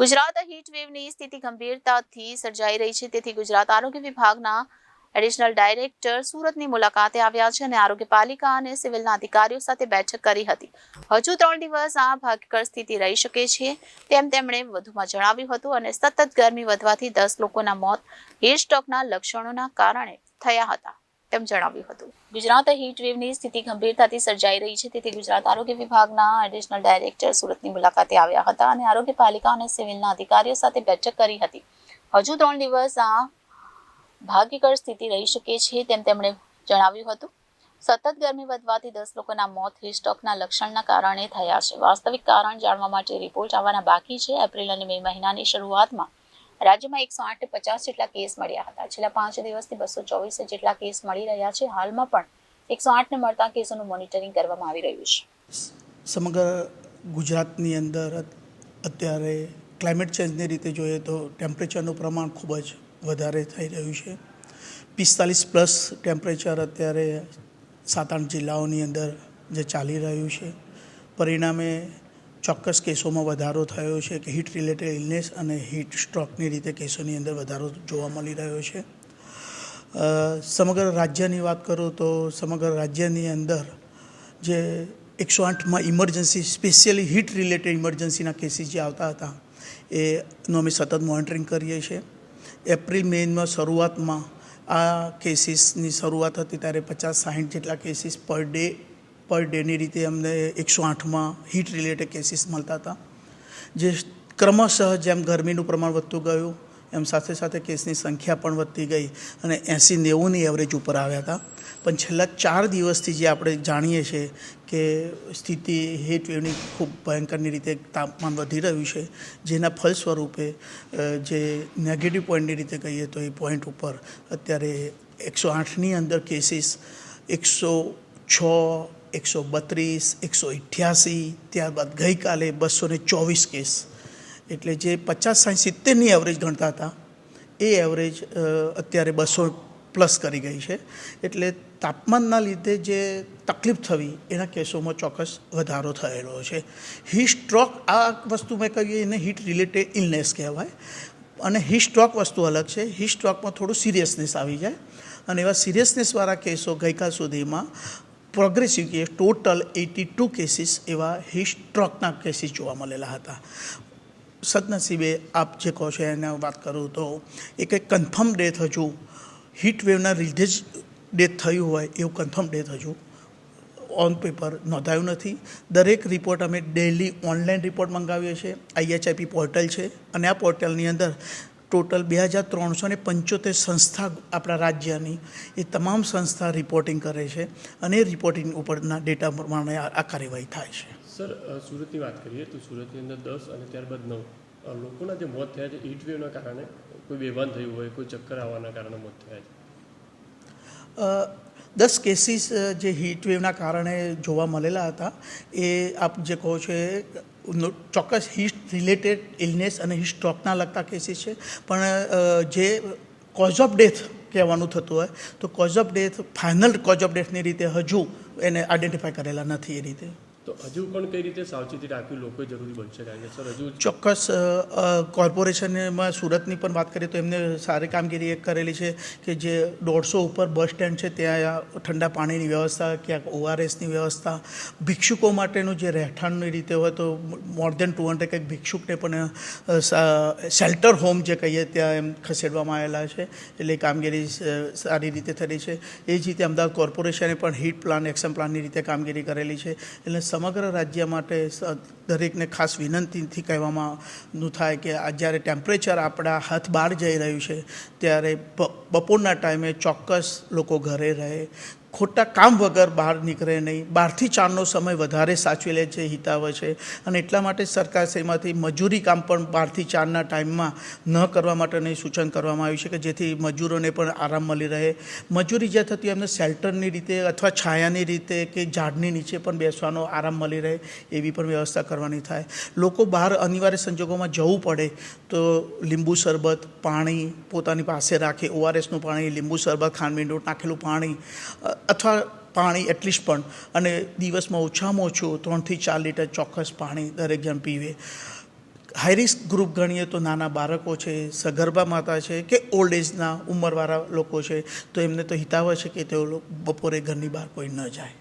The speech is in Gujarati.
ગુજરાત હીટ વેવની સ્થિતિ ગંભીરતાથી સર્જાઈ રહી છે. તેથી ગુજરાત આરોગ્ય વિભાગના એડિશનલ ડાયરેક્ટર સુરતની મુલાકાતે આવ્યા છે અને આરોગ્ય પાલિકા અને સિવિલના અધિકારીઓ સાથે બેઠક કરી હતી. હજુ ત્રણ દિવસ આ ભાગ્યકર સ્થિતિ રહી શકે છે તેમ તેમણે વધુમાં જણાવ્યું હતું અને સતત ગરમી વધવાથી દસ લોકોના મોત, હીટ સ્ટ્રોકના લક્ષણોના કારણે થયા હતા. તેમ જણાવ્યું હતું. ગુજરાત હીટ વેવની સ્થિતિ ગંભીરતાથી સર્જાઈ રહી છે. તેથી ગુજરાત આરોગ્ય વિભાગના એડિશનલ ડાયરેક્ટર સુરતની મુલાકાતે આવ્યા હતા અને આરોગ્ય પાલિકા અને સિવિલના અધિકારીઓ સાથે બેઠક કરી હતી. હજુ ત્રણ દિવસ આ ભાગ્યકર સ્થિતિ રહી શકે છે તેમ તેમણે જણાવ્યું હતું. સતત ગરમી વધવાથી દસ લોકોના મોત, હિસ્ટોકના લક્ષણના કારણે થયા છે. વાસ્તવિક કારણ જાણવા માટે રિપોર્ટ આવવાના બાકી છે. એપ્રિલ અને મે મહિનાની શરૂઆતમાં રાજ્યમાં એકસો આઠ પચાસ જેટલા કેસ મળ્યા હતા. છેલ્લા પાંચ દિવસથી બસો ચોવીસ જેટલા કેસ મળી રહ્યા છે. હાલમાં પણ એકસો આઠને મળતા કેસોનું મોનિટરિંગ કરવામાં આવી રહ્યું છે. સમગ્ર ગુજરાતની અંદર અત્યારે ક્લાઇમેટ ચેન્જની રીતે જોઈએ તો ટેમ્પરેચરનું પ્રમાણ ખૂબ જ વધારે થઈ રહ્યું છે. પિસ્તાલીસ પ્લસ ટેમ્પરેચર અત્યારે સાત આઠ જિલ્લાઓની અંદર જે ચાલી રહ્યું છે. પરિણામે ચોક્કસ કેસોમાં વધારો થયો છે કે હીટ રિલેટેડ ઇલનેસ અને હીટ સ્ટ્રોકની રીતે કેસોની અંદર વધારો જોવા મળી રહ્યો છે. સમગ્ર રાજ્યની વાત કરું તો સમગ્ર રાજ્યની અંદર જે એકસો આઠમાં ઇમરજન્સી સ્પેશિયલી હીટ રિલેટેડ ઇમરજન્સીના કેસીસ જે આવતા હતા એનું અમે સતત મોનિટરિંગ કરીએ છીએ. એપ્રિલ, મેમાં શરૂઆતમાં આ કેસીસની શરૂઆત હતી ત્યારે પચાસ, સાહીઠ જેટલા કેસીસ પર ડે પર ડેની રીતે અમને એકસો આઠમાં હીટ રિલેટેડ કેસીસ મળતા હતા. જે ક્રમશઃ જેમ ગરમીનું પ્રમાણ વધતું ગયું, એમ સાથે સાથે કેસની સંખ્યા પણ વધતી ગઈ અને એંસી નેવુંની એવરેજ ઉપર આવ્યા હતા. પણ છેલ્લા ચાર દિવસથી જે આપણે જાણીએ છીએ કે સ્થિતિ હીટ ખૂબ ભયંકરની રીતે તાપમાન વધી રહ્યું છે, જેના ફલ સ્વરૂપે જે નેગેટિવ પોઈન્ટની રીતે કહીએ તો એ પોઈન્ટ ઉપર અત્યારે એકસો આઠની અંદર કેસીસ એકસો છ એકસો બત્રીસ, એકસો અઠ્યાસી, ત્યારબાદ ગઈકાલે બસો ને ચોવીસ કેસ. એટલે જે પચાસ સાઠ સિત્તેરની એવરેજ ગણતા હતા, એ એવરેજ અત્યારે બસો પ્લસ કરી ગઈ છે. એટલે તાપમાનના લીધે જે તકલીફ થવી, એના કેસોમાં ચોક્કસ વધારો થયેલો છે. હીટ સ્ટ્રોક આ વસ્તુ મેં કહ્યું, એને હીટ રિલેટેડ ઇલનેસ કહેવાય. અને હીટ સ્ટ્રોક વસ્તુ અલગ છે. હીટ સ્ટ્રોકમાં થોડું સિરિયસનેસ આવી જાય. અને એવા સિરિયસનેસવાળા કેસો ગઈકાલ સુધીમાં progressive case total eighty two cases એવા હિસ્ટ્રોકના સ્ટ્રોકના કેસીસ જોવા મળેલા હતા. સદનસીબે આપ જે કહો છો એને વાત કરું તો એ કંઈ કન્ફર્મ ડેથ હજુ હિટવેવના લીધે જ ડેથ થયું હોય એવું કન્ફર્મ ડેથ હજુ ઓન પેપર નોંધાયું નથી. દરેક રિપોર્ટ અમે ડેલી ઓનલાઈન રિપોર્ટ મંગાવીએ છીએ. આઈએચઆઈપી પોર્ટલ છે અને આ પોર્ટલની અંદર ટોટલ બે હજાર ત્રણસો ને પંચોતેર સંસ્થા આપણા રાજ્યની એ તમામ સંસ્થા રિપોર્ટિંગ કરે છે અને રિપોર્ટિંગ ઉપરના ડેટા પ્રમાણે આ કાર્યવાહી થાય છે. સર સુરતની વાત કરીએ તો સુરતની અંદર દસ અને ત્યારબાદ નવ. લોકોના જે મોત થયા છે હીટ વેવના કારણે કોઈ બેભાન થયું હોય કોઈ ચક્કર આવવાના કારણે મોત થયા છે? દસ કેસીસ જે હીટ વેવના કારણે જોવા મળેલા હતા એ આપ જે કહો છો એ ચોક્કસ હિસ્ટ રિલેટેડ ઇલનેસ અને હિસ્ટ્રોકના સ્ટ્રોકના લગતા કેસીસ છે. પણ જે કોઝ ઓફ ડેથ કહેવાનું થતું હોય, તો cause of death final cause of ડેથની રીતે હજુ એને આઈડેન્ટિફાય કરેલા નથી એ રીતે. તો હજુ પણ કઈ રીતે સાવચેતી રાખવી લોકોએ જરૂરી બનશે કારણ કે સર, હજુ ચોક્કસ કોર્પોરેશનમાં સુરતની પણ વાત કરીએ તો એમને સારી કામગીરી એક કરેલી છે કે જે દોઢસો ઉપર બસ સ્ટેન્ડ છે, ત્યાં ઠંડા પાણીની વ્યવસ્થા, ક્યાંક ઓઆરએસની વ્યવસ્થા, ભિક્ષુકો માટેનું જે રહેઠાણની રીતે હોય તો મોર દેન ટુ હંડ્રેડ કંઈક ભિક્ષુકને પણ શેલ્ટર હોમ જે કહીએ ત્યાં એમ ખસેડવામાં આવેલા છે. એટલે કામગીરી સારી રીતે થયેલી છે. એ જ રીતે અમદાવાદ કોર્પોરેશને પણ હીટ પ્લાન, એક્શન પ્લાનની રીતે કામગીરી કરેલી છે. એટલે સમગ્ર રાજ્ય માટે દરેકને ખાસ વિનંતીથી કહેવામાં નું થાય કે આ જ્યારે ટેમ્પરેચર આપણા હાથ બહાર જઈ રહ્યું છે, ત્યારે બપોરના ટાઈમે ચોક્કસ લોકો ઘરે રહે. ખોટા કામ વગર બહાર નીકળે નહીં. બહારથી ચારનો સમય વધારે સાચવી લે છે હિતાવ છે. અને એટલા માટે જ સરકારશ્રીમાંથી મજૂરી કામ પણ બહારથી ચારના ટાઈમમાં ન કરવા માટેનું સૂચન કરવામાં આવ્યું છે કે જેથી મજૂરોને પણ આરામ મળી રહે. મજૂરી જે થતી એમને શેલ્ટરની રીતે અથવા છાયાની રીતે કે ઝાડની નીચે પણ બેસવાનો આરામ મળી રહે એવી પણ વ્યવસ્થા કરવાની થાય. લોકો બહાર અનિવાર્ય સંજોગોમાં જવું પડે તો લીંબુ શરબત, પાણી પોતાની પાસે રાખે. ઓઆરએસનું પાણી, લીંબુ શરબત ખાંડમીંડું નાખેલું પાણી અથવા પાણી એટલીસ્ટ પણ. અને દિવસમાં ઓછામાં ઓછું ત્રણથી ચાર લીટર ચોક્કસ પાણી દરેક જણ પીવે. હાઈ ગ્રુપ ગણીએ તો નાના બાળકો છે, સગર્ભા માતા છે કે ઓલ્ડ એજના ઉંમરવાળા લોકો છે, તો એમને તો હિતાવહ છે કે તેઓ બપોરે ઘરની બહાર કોઈ ન જાય.